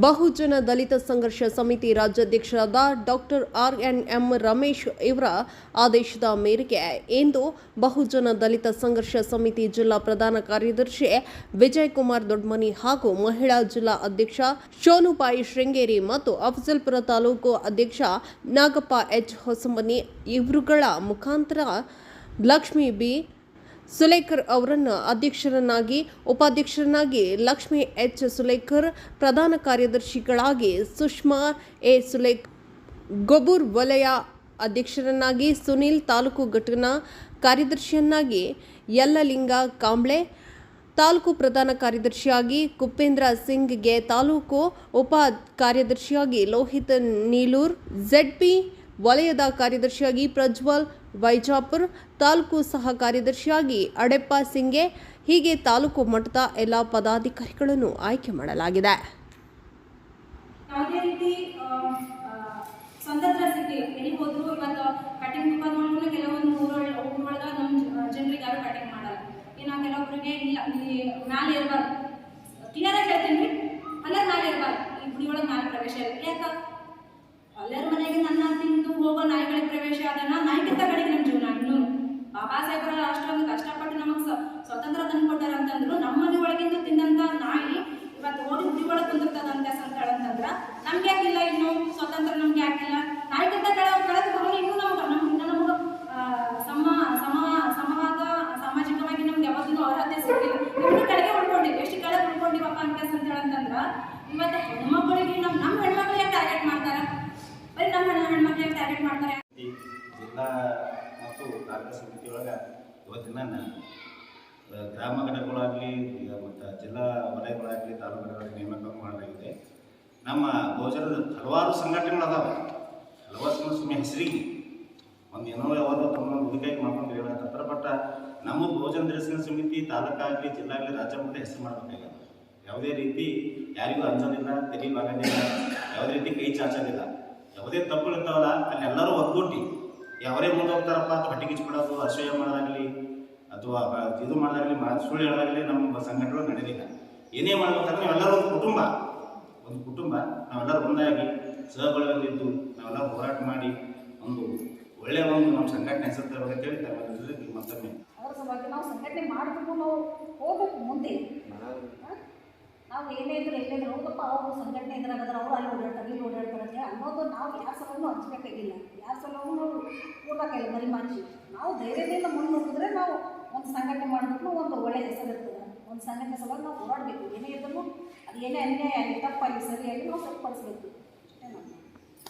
ಬಹುಜನ ದಲಿತ ಸಂಘರ್ಷ Samiti ರಾಜ್ಯಾಧ್ಯಕ್ಷರಾದ doctor R N M Ramesh ಇವರ ಆದೇಶದ ಮೇರೆಗೆ ಇಂದು ಬಹುಜನ ದಲಿತ ಸಂಘರ್ಷ ಸಮಿತಿ ಜಿಲ್ಲಾ ಪ್ರಧಾನ ಕಾರ್ಯದರ್ಶಿ ವಿಜಯ್ ಕುಮಾರ್ ದೊಡ್ಮನಿ ಹಾಗೂ ಮಹಿಳಾ ಜಿಲ್ಲಾ ಅಧ್ಯಕ್ಷ ಶೋನುಬಾಯಿ ಶೃಂಗೇರಿ ಮತ್ತು ಅಫಜಲ್ಪುರ ತಾಲೂಕು ಅಧ್ಯಕ್ಷ ನಾಗಪ್ಪ ಎಚ್ ಹೊಸಮನಿ ಇವರುಗಳ ಮುಖಾಂತರ ಲಕ್ಷ್ಮಿ ಬಿ ಸುಲೇಕರ್ ಅವರನ್ನು ಅಧ್ಯಕ್ಷರನ್ನಾಗಿ, ಉಪಾಧ್ಯಕ್ಷರನ್ನಾಗಿ ಲಕ್ಷ್ಮಿ ಎಚ್. ಸುಲೇಕರ್ ಪ್ರಧಾನ ಕಾರ್ಯದರ್ಶಿಗಳಾಗಿ ಸುಷ್ಮಾ ಎ. ಸುಲೇಕ್ ಗೊಬೂರ್ ವಲಯ ಅಧ್ಯಕ್ಷರನ್ನಾಗಿ ಸುನೀಲ್ ತಾಲೂಕು ಘಟನ ಕಾರ್ಯದರ್ಶಿಯನ್ನಾಗಿ ಯಲ್ಲಲಿಂಗ ಕಾಂಬ್ಳೆ, ತಾಲೂಕು ಪ್ರಧಾನ ಕಾರ್ಯದರ್ಶಿಯಾಗಿ ಕುಪೇಂದ್ರ ಸಿಂಗ್ಗೆ ತಾಲೂಕು ಉಪ ಕಾರ್ಯದರ್ಶಿಯಾಗಿ ಲೋಹಿತ್ ನೀಲೂರ್ ಝೆಡ್ಪಿ ವಲಯದ ಕಾರ್ಯದರ್ಶಿಯಾಗಿ ಪ್ರಜ್ವಲ್ ವೈಜಾಪುರ್, ತಾಲೂಕು ಸಹ ಕಾರ್ಯದರ್ಶಿಯಾಗಿ ಅಡೆಪ್ಪ ಸಿಂಗೆ. ಹೀಗೆ ತಾಲೂಕು ಮಟ್ಟದ ಎಲ್ಲ ಪದಾಧಿಕಾರಿಗಳನ್ನು ಆಯ್ಕೆ ಮಾಡಲಾಗಿದೆ. ಯಾವುದೇ ಮನೆಗೆ ನನ್ನ ತಿಂದು ಹೋಗೋ ನಾಯಿಗಳಿಗೆ ಪ್ರವೇಶ ಅದನ್ನ ನಾಯಿಗಿಂತ ಮತ್ತು ಸಮಿತಿ ಸಮಿತಿಯೊಳಗೆ ಇವತ್ತಿನ ಗ್ರಾಮ ಘಟಕಗಳಾಗಲಿ ಮತ್ತು ಜಿಲ್ಲಾ ವಲಯಗಳಾಗಲಿ, ತಾಲೂಕುಗಳಾಗಲಿ ನೇಮಕ ಮಾಡಲಾಗಿದೆ. ನಮ್ಮ ಗೋಚರದ ಹಲವಾರು ಸಂಘಟನೆಗಳದಾವೆ. ಹಲವಾರು ಸಂಘ ಸುಮ್ಮನೆ ಹೆಸರಿಗೆ. ಒಂದು ಏನೋ ಯಾವಾಗ ತಮ್ಮ ಹುಡುಗಾಗಿ ಮಾಡ್ಕೊಂಡು ಹೇಳತ್ತಾರೆ ಬಟ್, ನಮ್ಮ ಭೋಜನ ದರ್ಶನ ಸಮಿತಿ ತಾಲೂಕಾಗಲಿ, ಜಿಲ್ಲಾಗಲಿ ರಾಜ್ಯ ಮಟ್ಟ ಹೆಸರು ಮಾಡಬೇಕಾಗ್ಯದ ಯಾವುದೇ ರೀತಿ ಯಾರಿಗೂ ಅಂಜೋದಿಲ್ಲ ತೆರಿ ಬಾಗೋದಿಲ್ಲ ಯಾವುದೇ ರೀತಿ ಕೈ ಚಾಚೋದಿಲ್ಲ ಯಾವುದೇ ತಪ್ಪುಗಳಿರ್ತಾವಲ್ಲ ಅಲ್ಲಿ ಎಲ್ಲರೂ ಒಗ್ಗೂಡಿ. ಯಾವರೇ ಮುಂದೆ ಹೋಗ್ತಾರಪ್ಪ ಅಂತ ಹೊಟ್ಟೆ ಕಿಚ್ಬಿಡೋದು ಅಸಹ್ಯ ಮಾಡೋದಾಗಲಿ ಅಥವಾ ಬ- ಇದು ಮಾಡೋದಾಗಲಿ ಸುಳ್ಳು ಹೇಳೋದಾಗಲಿ ನಮ್ಮ ಸಂಘಟನೆಗಳು ನಡೆದಿಲ್ಲ. ಏನೇ ಮಾಡ್ಬೇಕಂದ್ರೆ ನಾವೆಲ್ಲರೂ ಒಂದು ಕುಟುಂಬ. ಒಂದು ಕುಟುಂಬ. ನಾವೆಲ್ಲರೂ ಒಂದಾಗಿ ಸಹಬಳಗಲ್ಲಿದ್ದು ನಾವೆಲ್ಲ ಹೋರಾಟ ಮಾಡಿ ಒಂದು ಒಳ್ಳೆಯ ಒಂದು ನಮ್ಮ ಸಂಘಟನೆ ಹೆಸರು ತರಬೇಕಂತೇಳಿ ತಮ್ಮೆಲ್ಲರಿಗೆ ಮತ್ತೊಮ್ಮೆ. ಅವರ ಸಲುವಾಗಿ ನಾವು ಸಂಘಟನೆ ಮಾಡಬೇಕು ನಾವು ಹೋಗ್ಬೇಕು ಮುಂದೆ? ನಾವು ಏನೇ ಇದ್ರು ಎಲ್ಲೇ ಹೌದಪ್ಪ, ಅವರು ಸಂಘಟನೆ ಇದ್ರಾಗದ್ರ ಅವ್ರು ಅಲ್ಲಿ ಓಡಾಡ್ತಾರೆ, ಇಲ್ಲಿ ಓಡಾಡ್ತಾರೆ ಅಂತ ಅನ್ನೋದು ನಾವು ಯಾವ ಸಲೂ ಹಂಚ್ಬೇಕಾಗಿಲ್ಲ ಯಾವ ಸಲೂ ನಾವು ಕೂಡಕ್ಕಾಗಿಲ್ಲ ಮರಿ ಮನುಷ್ಯ ನಾವು ಧೈರ್ಯದಿಂದ ಮುಂದೆ ನೋಡಿದ್ರೆ ನಾವು ಒಂದು ಸಂಘಟನೆ ಮಾಡಿದ್ರು ಒಂದು ಒಳ್ಳೆ ಹೆಸರು ಇರ್ತದೆ ಒಂದು ಸಂಘಟನೆ ಸಲುವಾಗಿ ನಾವು ಓಡಾಡಬೇಕು ಏನೇ ಇದ್ರೂ ಅದು ಏನೇ ಅನ್ಯಾಯ ಆಗಲಿ ತಪ್ಪಾಗಿ ಸರಿಯಾಗಿ ನಾವು ಸರಿಪಡಿಸ್ಬೇಕು. ಅಷ್ಟೇ